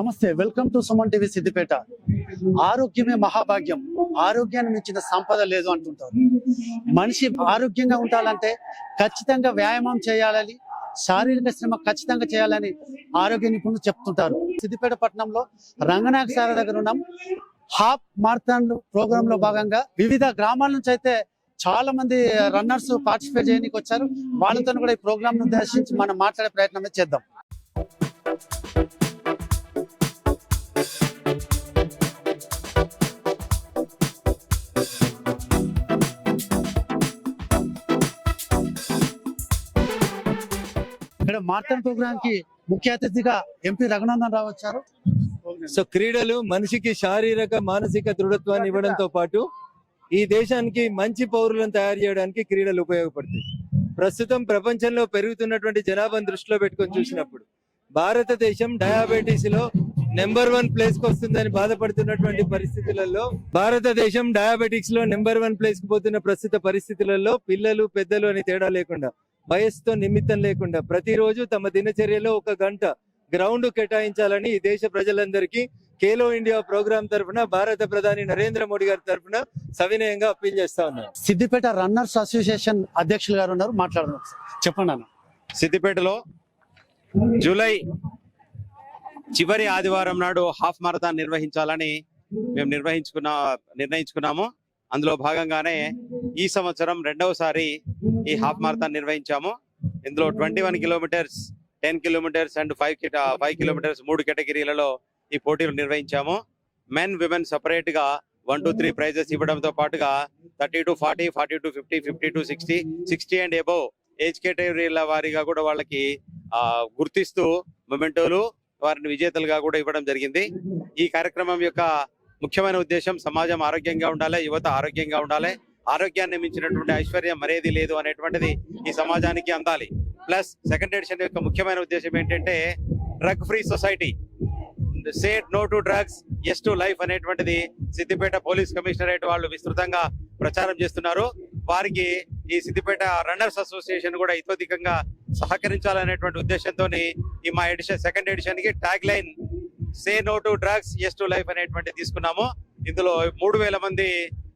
నమస్తే welcome to Suman TV Siddipet. ఆరోగ్యమే మహాభాగ్యం. ఆరోగ్యాన్ని మించిన సంపద లేదు అంటుంటారు. మనిషి ఆరోగ్యంగా ఉండాలంటే ఖచ్చితంగా వ్యాయామం చేయాలని శారీరక శ్రమ ఖచ్చితంగా చేయాలని ఆరోగ్య నిపుణులు చెప్తుంటారు. సిద్దిపేట పట్టణంలో రంగనాయక సార దగ్గర ఉన్నాం. హాఫ్ మార్థాన్ ప్రోగ్రామ్లో భాగంగా వివిధ గ్రామాల నుంచి అయితే చాలా మంది రన్నర్స్ పార్టిసిపేట్ చేయడానికి వచ్చారు. వాళ్ళతో కూడా ఈ ప్రోగ్రామ్ ఉద్దేశించి మనం మాట్లాడే ప్రయత్నం చేద్దాం. ఇక్కడ మారథాన్ ప్రోగ్రామ్కి ముఖ్య అతిథిగా ఎంపీ రఘునందన్ రావు వచ్చారు. సో క్రీడలు మనిషికి శారీరక మానసిక దృఢత్వాన్ని ఇవ్వడంతో పాటు ఈ దేశానికి మంచి పౌరులను తయారు చేయడానికి క్రీడలు ఉపయోగపడతాయి. ప్రస్తుతం ప్రపంచంలో పెరుగుతున్నటువంటి జనాభాను దృష్టిలో పెట్టుకొని చూసినప్పుడు భారతదేశం డయాబెటీస్లో నెంబర్ వన్ ప్లేస్కు వస్తుందని బాధపడుతున్నటువంటి పరిస్థితులలో భారతదేశం డయాబెటిక్స్లో నెంబర్ వన్ ప్లేస్కు పోతున్న ప్రస్తుత పరిస్థితులలో పిల్లలు పెద్దలు అని తేడా లేకుండా వయస్సుతో నిమిత్తం లేకుండా ప్రతిరోజు తమ దినచర్యలో ఒక గంట గ్రౌండ్ కేటాయించాలని ఈ దేశ ప్రజలందరికీ ఖేలో ఇండియా ప్రోగ్రాం తరఫున భారత ప్రధాని నరేంద్ర మోడీ గారి తరఫున సవినయంగా అప్పీల్ చేస్తా ఉన్నాను. సిద్దిపేట రన్నర్స్ అసోసియేషన్ అధ్యక్షులు గారు ఉన్నారు మాట్లాడదాం ఒకసారి. చెప్పండి అన్న. సిద్దిపేటలో జూలై చివరి ఆదివారం నాడు హాఫ్ మారథాన్ నిర్వహించాలని మేము నిర్వహించుకున్న నిర్ణయించుకున్నాము. అందులో భాగంగానే ఈ సంవత్సరం రెండవసారి ఈ హాఫ్ మారథాన్ నిర్వహించాము. ఇందులో twenty one kilometres ten kilometres and five five kilometres మూడు కేటగిరీలలో ఈ పోటీలు నిర్వహించాము. మెన్ విమెన్ సపరేట్గా వన్ టూ త్రీ ప్రైజెస్ ఇవ్వడంతో పాటుగా thirty to forty forty to fifty fifty to sixty sixty and above age కేటగిరీల వారీగా కూడా వాళ్ళకి ఆ గుర్తిస్తూ మొమెంటోలు వారిని విజేతలుగా కూడా ఇవ్వడం జరిగింది. ఈ కార్యక్రమం యొక్క ముఖ్యమైన ఉద్దేశం సమాజం ఆరోగ్యంగా ఉండాలి యువత ఆరోగ్యంగా ఉండాలి. ఆరోగ్యాన్ని మించినటువంటి ఐశ్వర్యం మరేది లేదు అనేటువంటిది ఈ సమాజానికి అందాలి. ప్లస్ సెకండ్ ఎడిషన్ యొక్క ముఖ్యమైన ఉద్దేశం ఏంటంటే drug free society say no to drugs yes to life అనేటువంటిది సిద్దిపేట పోలీస్ కమిషనరేట్ వాళ్ళు విస్తృతంగా ప్రచారం చేస్తున్నారు. వారికి ఈ సిద్దిపేట రన్నర్స్ అసోసియేషన్ కూడా ఇతోధికంగా సహకరించాలనేటువంటి ఉద్దేశంతో ఈ మా edition second ఎడిషన్కి tag line say no to drugs yes to life అనేటువంటి తీసుకున్నాము. ఇందులో మూడు వేల మంది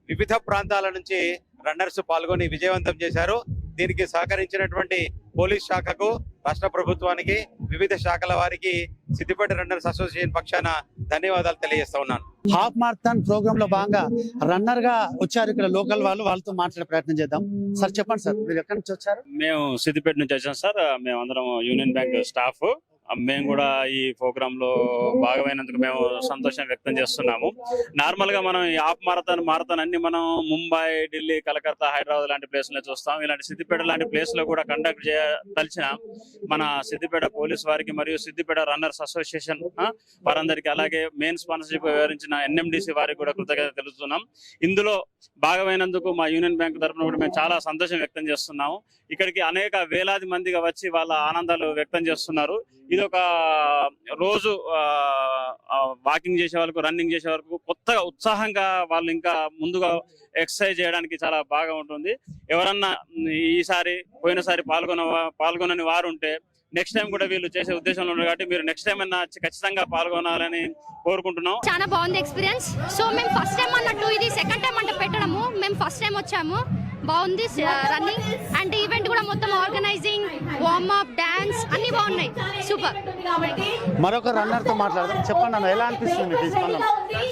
వివిధ ప్రాంతాల నుంచి రన్నర్స్ పాల్గొని విజయవంతం చేశారు. దీనికి సహకరించినటువంటి పోలీస్ శాఖకు రాష్ట్ర ప్రభుత్వానికి వివిధ శాఖల వారికి సిద్దిపేట రన్నర్స్ అసోసియేషన్ పక్షాన ధన్యవాదాలు తెలియజేస్తా ఉన్నాను. హాఫ్ మారథాన్ ప్రోగ్రామ్లో భాగంగా రన్నర్గా వచ్చారు ఇక్కడ లోకల్ వాళ్ళు. వాళ్ళతో మాట్లాడే ప్రయత్నం చేద్దాం. సార్ చెప్పండి సార్ మీరు ఎక్కడి నుంచి వచ్చారు? మేము సిద్దిపేట నుంచి వచ్చాం సార్. మేము అందరం యూనియన్ బ్యాంక్ స్టాఫ్. మేము. కూడా ఈ ప్రోగ్రామ్లో భాగమైనందుకు మేము సంతోషం వ్యక్తం చేస్తున్నాము. నార్మల్గా మనం ఈ ఆఫ్ మారథాన్ మారథాన్ అన్ని మనం ముంబై ఢిల్లీ కలకత్తా హైదరాబాద్ లాంటి ప్లేస్లో చూస్తాం. ఇలాంటి సిద్దిపేట లాంటి ప్లేస్లో కూడా కండక్ట్ చేయదలిచిన మన సిద్దిపేట పోలీస్ వారికి మరియు సిద్దిపేట రన్నర్స్ అసోసియేషన్ వారందరికీ అలాగే మెయిన్ స్పాన్సర్షిప్ వివరించిన ఎన్ఎండిసి వారికి కూడా కృతజ్ఞత తెలుపుతున్నాం. ఇందులో భాగమైనందుకు మా యూనియన్ బ్యాంక్ తరఫున కూడా మేము చాలా సంతోషం వ్యక్తం చేస్తున్నాము. ఇక్కడికి అనేక వేలాది మందిగా వచ్చి వాళ్ళ ఆనందాలు వ్యక్తం చేస్తున్నారు. ఇది ఒక రోజు వాకింగ్ చేసే వరకు రన్నింగ్ చేసే వరకు కొత్తగా ఉత్సాహంగా వాళ్ళు ఇంకా ముందుగా ఎక్సర్సైజ్ చేయడానికి చాలా బాగా ఉంటుంది. ఎవరన్నా ఈసారి పోయినసారి పాల్గొన పాల్గొనని వారు ఉంటే నెక్స్ట్ టైం కూడా వీళ్ళు చేసే ఉద్దేశంలో ఉన్నారు కాబట్టి మీరు నెక్స్ట్ టైం అన్న ఖచ్చితంగా పాల్గొనాలని కోరుకుంటున్నాం. చాలా బాగుంది ఎక్స్పీరియన్స్ సో మేము ఫస్ట్ టైం అన్నట్టు ఇది సెకండ్ టైం అంటే పెట్టడము. మేము ఫస్ట్ టైం వచ్చాము. బాగుంది రన్నింగ్ అండ్ ఈవెంట్ కూడా మొత్తం ఆర్గనైజింగ్ వార్మ్ అప్ డాన్స్ అన్ని బాగున్నాయి. సూపర్ మరొక రన్నర్తో మాట్లాడదాం. చెప్పండి అన్న ఎలా అనిపిస్తుంది?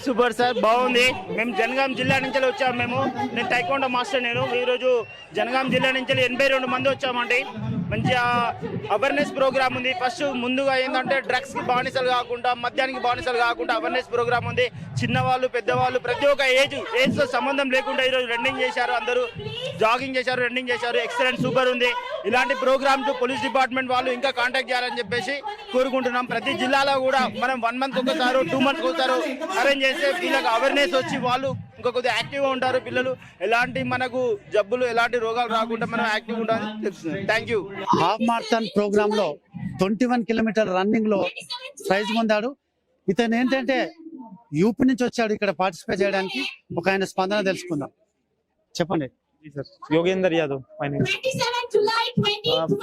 సూపర్ సార్ బాగుంది. మేము జనగాం జిల్లా నుంచి వచ్చాము మేము. నేను టైకోండో మాస్టర్ నేను. ఈరోజు జనగాం జిల్లా నుంచి ఎనభై రెండు మంది వచ్చామండి. మంచిగా అవేర్నెస్ ప్రోగ్రామ్ ఉంది. ఫస్ట్ ముందుగా ఏంటంటే డ్రగ్స్కి బానిసలు కాకుండా మద్యానికి బానిసలు కాకుండా అవేర్నెస్ ప్రోగ్రామ్ ఉంది. చిన్నవాళ్ళు పెద్దవాళ్ళు ప్రతి ఒక్క ఏజ్ ఏజ్తో సంబంధం లేకుండా ఈరోజు రన్నింగ్ చేశారు. అందరూ జాగింగ్ చేశారు రన్నింగ్ చేశారు. ఎక్సలెంట్ సూపర్ ఉంది. ఇలాంటి ప్రోగ్రామ్ పోలీస్ డిపార్ట్మెంట్ వాళ్ళు ఇంకా కాంటాక్ట్ చేయాలని చెప్పేసి కోరుకుంటున్నాం. ప్రతి జిల్లాలో కూడా మనం వన్ మంత్ ఒకసారి టూ మంత్స్ ఒకసారి అరేంజ్ చేస్తే వీళ్ళకి అవేర్నెస్ వచ్చి వాళ్ళు ఇంకా కొద్దిగా యాక్టివ్గా ఉంటారు పిల్లలు. ఎలాంటి మనకు జబ్బులు ఎలాంటి రోగాలు రాకుండా మనం యాక్టివ్ ఉండాలని తెలుస్తుంది. థ్యాంక్ యూ హాఫ్ మార్థాన్ ప్రోగ్రామ్లో ట్వంటీ వన్ కిలోమీటర్ రన్నింగ్లో ప్రైజ్ పొందాడు. ఇతను ఏంటంటే యూపీ నుంచి వచ్చాడు ఇక్కడ పార్టిసిపేట్ చేయడానికి. ఒక ఆయన స్పందన తెలుసుకుందాం. చెప్పండి. Yogender Yadav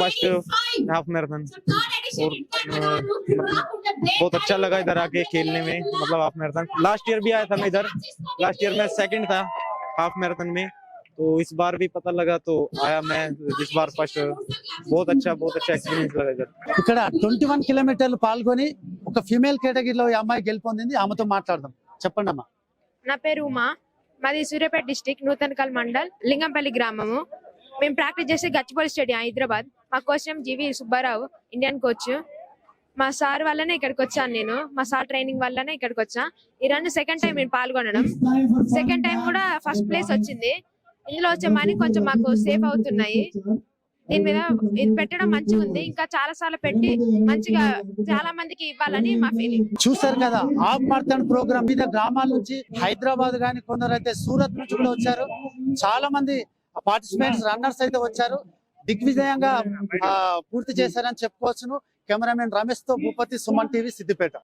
first half marathon half marathon. और अ, बहुत अच्छा लगा इधर आके खेलने में मतलब हाफ मैराथन लास्ट ईयर भी आया था मैं इधर लास्ट ईयर में सेकंड था हाफ मैराथन में तो इस बार भी पता लगा तो आया मैं इस बार फर्स्ट बहुत अच्छा बहुत अच्छा एक्सपीरियंस लगा इधर ఇక్కడ ట్వంటీ వన్ కిలోమీటర్లు పాల్గొని ఒక ఫిమేల్ కేటగిరీలో ఈ అమ్మాయి గెలుపొందింది ఆమెతో మాట్లాడదాం చెప్పండి అమ్మా నా పేరు ఉమా మాది సూర్యాపేట డిస్టిక్ నూతనకల్ మండల్ లింగంపల్లి గ్రామము మేము ప్రాక్టీస్ చేసే గచ్చిపల్లి స్టేడియం హైదరాబాద్ మా coach name GV Subbarao Indian coach మా సార్ వల్లనే ఇక్కడికి వచ్చాను నేను. మా సార్ ట్రైనింగ్ వల్లనే ఇక్కడికి వచ్చా ఈ రన్ సెకండ్ టైం నేను పాల్గొనడం. సెకండ్ టైం కూడా ఫస్ట్ ప్లేస్ వచ్చింది. ఇందులో వచ్చే మనీ కొంచెం మాకు సేఫ్ అవుతున్నాయి. దీని మీద ఇది పెట్టడం మంచిగా ఉంది. ఇంకా చాలా సార్లు పెట్టి మంచిగా చాలా మందికి ఇవ్వాలని మా ఫీలింగ్ చూసారు కదా ఆఫ్ మార్థన్ ప్రోగ్రామ్ మీద గ్రామాల నుంచి హైదరాబాద్ గాని కొందరు అయితే సూరత్ నుంచి కూడా వచ్చారు. చాలా మంది పార్టిసిపెంట్స్ రన్నర్స్ అయితే వచ్చారు. దిగ్విజయంగా పూర్తి చేశారని చెప్పుకోవచ్చును. కెమెరామెన్ రమేష్తో భూపతి సుమన్ టీవీ సిద్దిపేట.